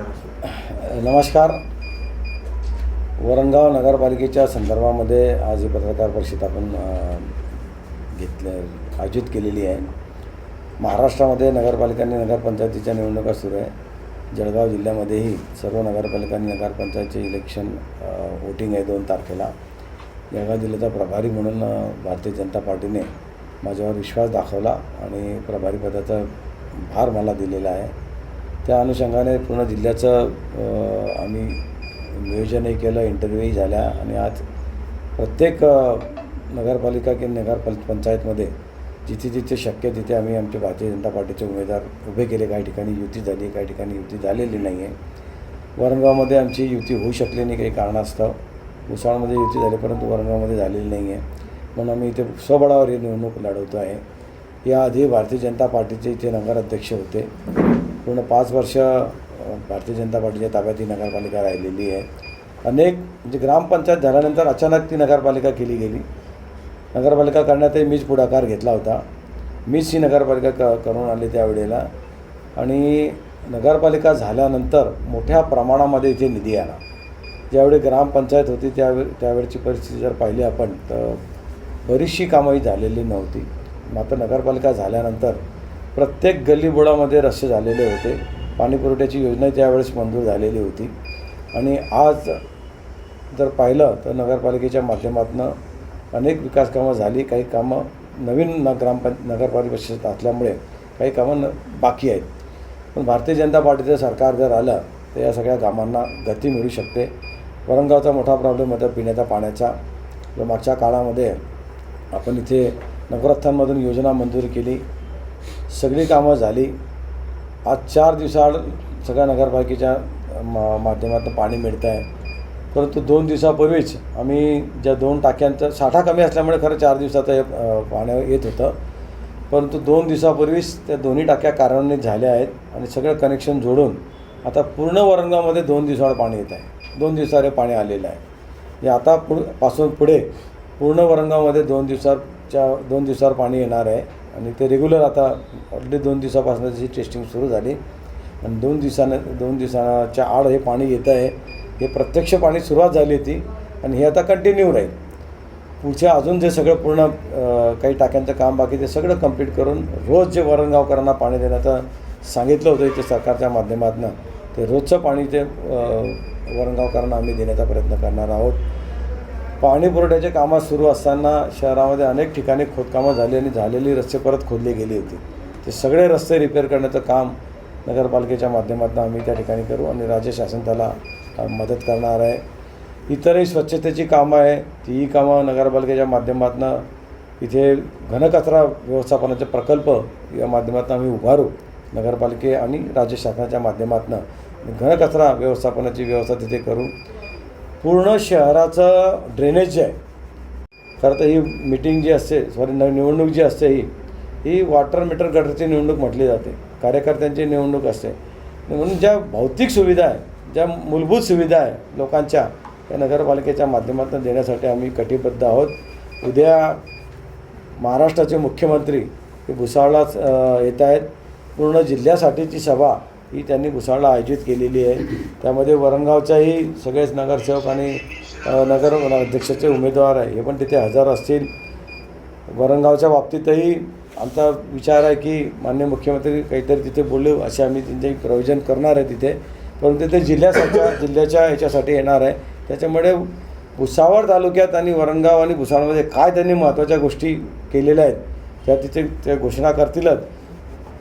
नमस्कार. वरणगाव नगरपालिकेच्या संदर्भामध्ये आज ही पत्रकार परिषद आपण घेतले आयोजित केलेली आहे. महाराष्ट्रामध्ये नगरपालिका आणि नगरपंचायतीच्या निवडणुका सुरू आहे. जळगाव जिल्ह्यामध्येही सर्व नगरपालिका आणि नगरपंचायतचे इलेक्शन वोटिंग आहे दोन तारखेला. जळगाव जिल्ह्याचा प्रभारी म्हणून भारतीय जनता पार्टीने माझ्यावर विश्वास दाखवला आणि प्रभारी पदाचा भार मला दिलेला आहे. त्या अनुषंगाने पूर्ण जिल्ह्याचं आम्ही नियोजनही केलं इंटरव्ह्यूही झाल्या आणि आज प्रत्येक नगरपालिका की नगर पंचायतमध्ये जिथे जिथे शक्य तिथे आम्ही आमचे भारतीय जनता पार्टीचे उमेदवार उभे केले. काही ठिकाणी युती झाली काही ठिकाणी युती झालेली नाही आहे वरणगावमध्ये आमची युती होऊ शकली नाही काही कारणास्तव. उसाळमध्ये युती झाली परंतु वरणगावमध्ये झालेली नाही आहे म्हणून आम्ही इथे स्वबळावर ही निवडणूक लढवतो आहे याआधी भारतीय जनता पार्टीचे इथे नगराध्यक्ष होते. पूर्ण पाच वर्ष भारतीय जनता पार्टीच्या ताब्यात ही नगरपालिका राहिलेली आहे. अनेक म्हणजे ग्रामपंचायत झाल्यानंतर अचानक ती नगरपालिका केली गेली. नगरपालिका करण्यातही मीच पुढाकार घेतला होता. मीच ही नगरपालिका क करून आली त्यावेळेला आणि नगरपालिका झाल्यानंतर मोठ्या प्रमाणामध्ये इथे निधी आला. ज्यावेळी ग्रामपंचायत होती त्यावे त्यावेळची परिस्थिती जर पाहिली आपण तर बरीचशी कामंही झालेली नव्हती. मात्र नगरपालिका झाल्यानंतर प्रत्येक गल्लीबोळामध्ये रस्ते झालेले होते. पाणीपुरवठ्याची योजना त्यावेळेस मंजूर झालेली होती. आणि आज जर पाहिलं तर नगरपालिकेच्या माध्यमातून अनेक विकास कामं झाली. काही कामं नवीन न ग्रामपं नगरपालिकेत असल्यामुळे काही कामं न बाकी आहेत. पण भारतीय जनता पार्टीचं सरकार जर आलं तर या सगळ्या कामांना गती मिळू शकते. वरणगावचा मोठा प्रॉब्लेम होता पिण्याच्या पाण्याचा. तर मागच्या काळामध्ये आपण इथे नगरस्थांमधून योजना मंजूर केली. सगळी कामं झाली. आज चार दिवसाआड सगळ्या नगरपालिकेच्या मा माध्यमातून पाणी मिळतं आहे परंतु दोन दिवसापूर्वीच आम्ही ज्या दोन टाक्यांचा साठा कमी असल्यामुळे खरं चार दिवसात हे, अ, पाणी येत होतं. परंतु दोन दिवसापूर्वीच त्या दोन्ही टाक्या कार्यान्वित झाल्या आहेत आणि सगळं कनेक्शन जोडून आता पूर्ण वरंगामध्ये दोन दिवसाआड पाणी येत आहे. दोन दिवसाआड पाणी आलेलं आहे. हे आता पुढपासून पुढे पूर्ण वरंगामध्ये दोन दिवसाच्या दोन दिवसावर पाणी येणार आहे. आणि ते रेग्युलर आता ऑलरेडी दोन दिवसापासून त्याची टेस्टिंग सुरू झाली. आणि दोन दिवसानं दोन दिवसाच्या आड हे पाणी येतं आहे. हे प्रत्यक्ष पाणी सुरुवात झाली होती आणि हे आता कंटिन्यू राहील. पुढच्या अजून जे सगळं पूर्ण काही टाक्यांचं काम बाकी ते सगळं कंप्लीट करून रोज जे वरणगावकरांना पाणी देण्याचं सांगितलं होतं इथे सरकारच्या माध्यमातून ते रोजचं पाणी ते वरणगावकरांना आम्ही देण्याचा प्रयत्न करणार आहोत. पाणी पुरवठ्याचे कामं सुरू असताना शहरामध्ये अनेक ठिकाणी खोदकामं झाली आणि झालेली रस्ते परत खोदली गेली होती. ते सगळे रस्ते रिपेअर करण्याचं काम नगरपालिकेच्या माध्यमातून आम्ही त्या ठिकाणी करू आणि राज्य शासन त्याला मदत करणार आहे. इतरही स्वच्छतेची कामं आहे. तीही कामं नगरपालिकेच्या माध्यमातून इथे घनकचरा व्यवस्थापनाचे प्रकल्प या माध्यमातून आम्ही उभारू नगरपालिके आणि राज्य शासनाच्या माध्यमातून घनकचरा व्यवस्थापनाची व्यवस्था तिथे करू. पूर्ण शहराचं ड्रेनेज जे आहे खरं तर ही मिटिंग जी असते सॉरी निवडणूक जी असते ही ही वॉटर मीटर गटरची निवडणूक म्हटली जाते. कार्यकर्त्यांची निवडणूक असते. म्हणून ज्या भौतिक सुविधा आहे ज्या मूलभूत सुविधा आहे लोकांच्या त्या नगरपालिकेच्या माध्यमातून देण्यासाठी आम्ही कटिबद्ध आहोत. उद्या महाराष्ट्राचे मुख्यमंत्री हे भुसावळाच येत आहेत. पूर्ण जिल्ह्यासाठीची सभा ही त्यांनी भुसावळला आयोजित केलेली आहे. त्यामध्ये वरणगावच्याही सगळेच नगरसेवक आणि नगर अध्यक्षाचे उमेदवार आहे. हे पण तिथे हजर असतील. वरणगावच्या बाबतीतही आमचा विचार आहे की मान्य मुख्यमंत्री काहीतरी तिथे बोलू असे आम्ही त्यांचे प्रयोजन करणार आहे तिथे. परंतु ते जिल्ह्यासारख्या जिल्ह्याच्या याच्यासाठी येणार आहे. त्याच्यामुळे भुसावळ तालुक्यात आणि वरणगाव आणि भुसावळमध्ये काय त्यांनी महत्त्वाच्या गोष्टी केलेल्या आहेत त्या तिथे त्या घोषणा करतीलच.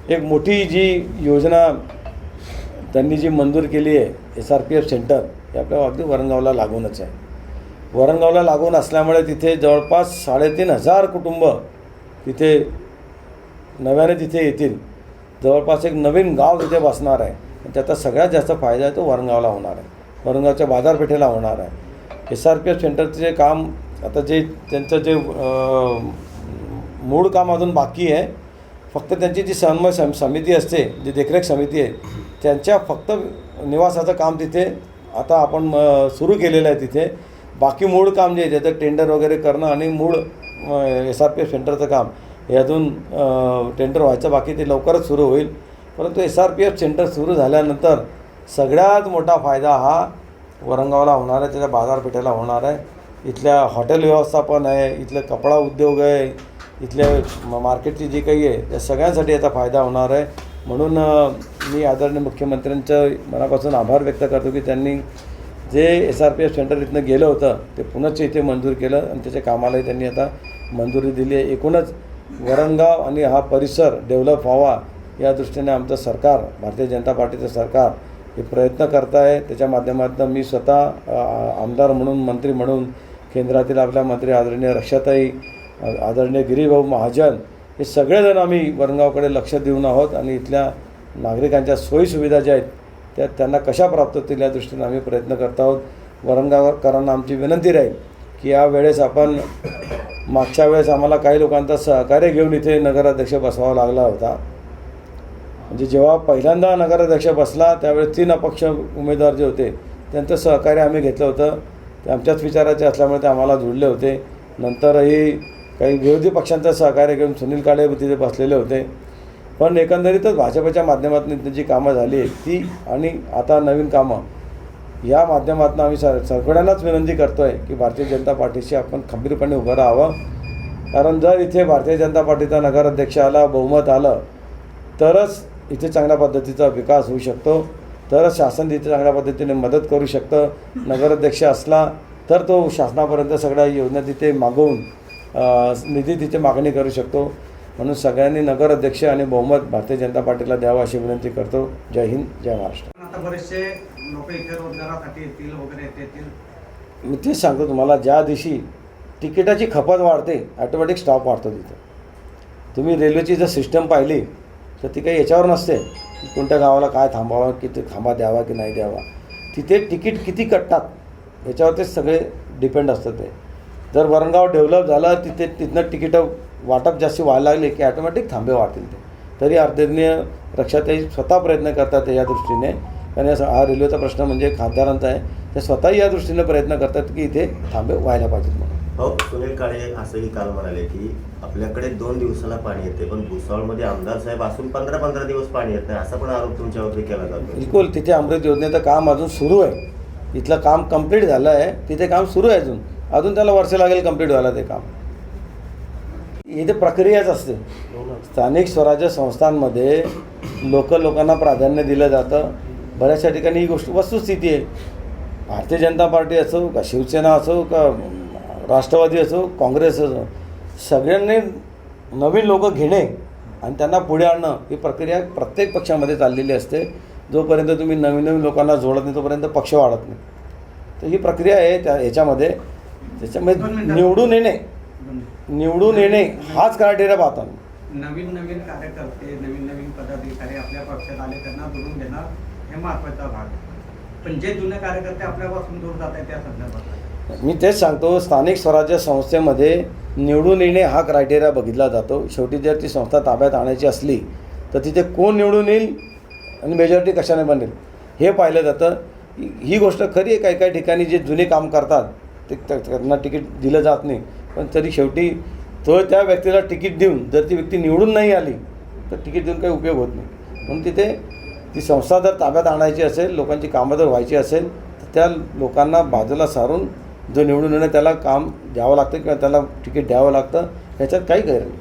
एक मोठी जी योजना त्यांनी जी मंजूर केली आहे S R P F centre हे आपल्या अगदी वरणगावला लागूनच आहे. वरणगावला लागून असल्यामुळे तिथे जवळपास साडेतीन हजार कुटुंब तिथे नव्याने तिथे येतील. जवळपास एक नवीन गाव तिथे बसणार आहे. त्याचा सगळ्यात जास्त फायदा आहे तो वरणगावला होणार आहे. वरणगावच्या बाजारपेठेला होणार आहे. एस आर पी एफ सेंटरचं जे काम आता जे त्यांचं जे मूळ काम अजून बाकी आहे. फक्त त्यांची जी समन्वय सम समिती असते जी देखरेख समिती आहे त्यांच्या फक्त निवासाचं काम तिथे आता आपण सुरू केलेलं आहे तिथे. बाकी मूळ काम जे आहे त्याचं टेंडर वगैरे करणं आणि मूळ एस आर पी एफ सेंटरचं काम हे अजून टेंडर व्हायचं. बाकी ते लवकरच सुरू होईल. परंतु S R P F centre सुरू झाल्यानंतर सगळ्यात मोठा फायदा हा वरंगावला होणार आहे त्याच्या बाजारपेठेला होणार आहे. इथल्या हॉटेल व्यवस्थापन आहे इथलं कपडा उद्योग आहे इथल्या मार्केटची जी काही आहे त्या सगळ्यांसाठी याचा फायदा होणार आहे. म्हणून मी आदरणीय मुख्यमंत्र्यांचं मनापासून आभार व्यक्त करतो की त्यांनी जे S R P F centre इथनं गेलं होतं ते पुनश्च इथे मंजूर केलं आणि त्याच्या कामालाही त्यांनी आता मंजुरी दिली आहे. एकूणच वरणगाव आणि हा परिसर डेव्हलप व्हावा या दृष्टीने आमचं सरकार भारतीय जनता पार्टीचं सरकार हे प्रयत्न करत आहे त्याच्या माध्यमातून मी स्वतः आमदार म्हणून मंत्री म्हणून केंद्रातील आपल्या मंत्री आदरणीय रक्षाताई आदरणीय गिरीभाऊ महाजन हे सगळेजण आम्ही वरणगावकडे लक्ष देऊन आहोत आणि इथल्या नागरिकांच्या सोयीसुविधा ज्या आहेत त्या त्यांना कशा प्राप्त होतील या दृष्टीने आम्ही प्रयत्न करत आहोत. वरणगावकरांना आमची विनंती राहील की या वेळेस आपण मागच्या वेळेस आम्हाला काही लोकांचा सहकार्य घेऊन इथे नगराध्यक्ष बसवावा लागला होता. म्हणजे जेव्हा पहिल्यांदा नगराध्यक्ष बसला त्यावेळेस तीन अपक्ष उमेदवार जे होते त्यांचं सहकार्य आम्ही घेतलं होतं. ते आमच्याच विचाराचे असल्यामुळे ते आम्हाला जुळले होते. नंतरही काही विरोधी पक्षांचं सहकार्य घेऊन सुनील काळे तिथे बसलेले होते. पण एकंदरीतच भाजपच्या माध्यमातून जी कामं झाली ती आणि आता नवीन कामं या माध्यमातून आम्ही सर सगळ्यांनाच विनंती करतो आहे की भारतीय जनता पार्टीशी आपण खंबीरपणे उभं राहावं. कारण जर इथे भारतीय जनता पार्टीचा नगराध्यक्ष आला बहुमत आलं तरच इथे चांगल्या पद्धतीचा विकास होऊ शकतो तरच शासन इथे चांगल्या पद्धतीने मदत करू शकतं. नगराध्यक्ष असला तर तो शासनापर्यंत सगळ्या योजना तिथे मागवून निधी तिथे मागणी करू शकतो. म्हणून सगळ्यांनी नगराध्यक्ष आणि बहुमत भारतीय जनता पार्टीला द्यावं अशी विनंती करतो. जय हिंद जय महाराष्ट्र. आता बरेचसे लोक इथे रोजगारासाठी येतील वगैरे येतील. मी तेच सांगतो तुम्हाला ज्या दिवशी तिकिटाची खपत वाढते ॲटोमॅटिक स्टॉप वाढतो तिथं. तुम्ही रेल्वेची जर सिस्टम पाहिली तर ती काही याच्यावर नसते. की कोणत्या गावाला काय थांबावं किती थांबा द्यावा की नाही द्यावा. तिथे तिकीट किती कटतात याच्यावर ते सगळे डिपेंड असतं ते. जर वरणगाव डेव्हलप झालं तिथे तिथनं तिकीटं वाटप जास्त व्हायला लागले की ॲटोमॅटिक थांबे वाढतील ते. तरी आदरणीय रक्षाताई स्वतः प्रयत्न करतात या दृष्टीने. कारण या हा रेल्वेचा प्रश्न म्हणजे खासदारांचा आहे. ते स्वतःही या दृष्टीने प्रयत्न करतात की इथे थांबे व्हायला पाहिजेत म्हणून. हो सुनील काळे असंही काल म्हणाले की आपल्याकडे दोन दिवसाला पाणी येते पण भुसावळमध्ये आमदार साहेब असून पंधरा पंधरा दिवस पाणी येत नाही असा पण आरोप तुमच्यावरती केला जातो बिलकुल तिथे अमृत योजनेचं काम अजून सुरू आहे. इथलं काम कंप्लीट झालं आहे. तिथे काम सुरू आहे अजून. अजून त्याला वर्ष लागेल कंप्लीट व्हायला ते काम. इथे प्रक्रियाच असते. स्थानिक स्वराज्य संस्थांमध्ये लोक लोकांना प्राधान्य दिलं जातं. बऱ्याचशा ठिकाणी ही गोष्ट वस्तुस्थिती आहे. भारतीय जनता पार्टी असो का शिवसेना असो का राष्ट्रवादी असो काँग्रेस असो सगळ्यांनी नवीन लोक घेणे आणि त्यांना पुढे आणणं ही प्रक्रिया प्रत्येक पक्षामध्ये चाललेली असते. जोपर्यंत तुम्ही नवीन नवीन लोकांना जोडत नाही तोपर्यंत पक्ष वाढत नाही. तर ही प्रक्रिया आहे त्या ह्याच्यामध्ये त्याच्यामध्ये निवडून येणे. निवडून येणे हाच क्रायटेरिया पाहतो. नवीन नवीन कार्यकर्ते नवीन नवीन पदाधिकारी आपल्या पक्षात आले त्यांना जोडून देणार हे महत्त्वाचा भाग. पण जे जुने कार्यकर्ते आपल्यापासून दूर जात आहेत त्या संदर्भात मी तेच सांगतो स्थानिक स्वराज्य संस्थेमध्ये निवडून येणे हा क्रायटेरिया बघितला जातो शेवटी जर ती संस्था ताब्यात आणायची असली तर तिथे कोण निवडून येईल आणि मेजॉरिटी कशाने बनेल हे पाहिलं जातं ही- गोष्ट खरी आहे काही काही ठिकाणी जे जुने काम करतात ते त्या- त्यांना तिकीट दिलं जात नाही पण तरी शेवटी तो त्या व्यक्तीला तिकीट देऊन जर ती व्यक्ती निवडून नाही आली तर तिकीट देऊन काही उपयोग होत नाही. म्हणून तिथे ती संस्था जर ताब्यात आणायची असेल लोकांची कामं जर व्हायची असेल तर त्या लोकांना बाजूला सारून जो निवडून येणं त्याला काम द्यावं लागतं किंवा त्याला तिकीट द्यावं लागतं ह्याच्यात काही गैर नाही.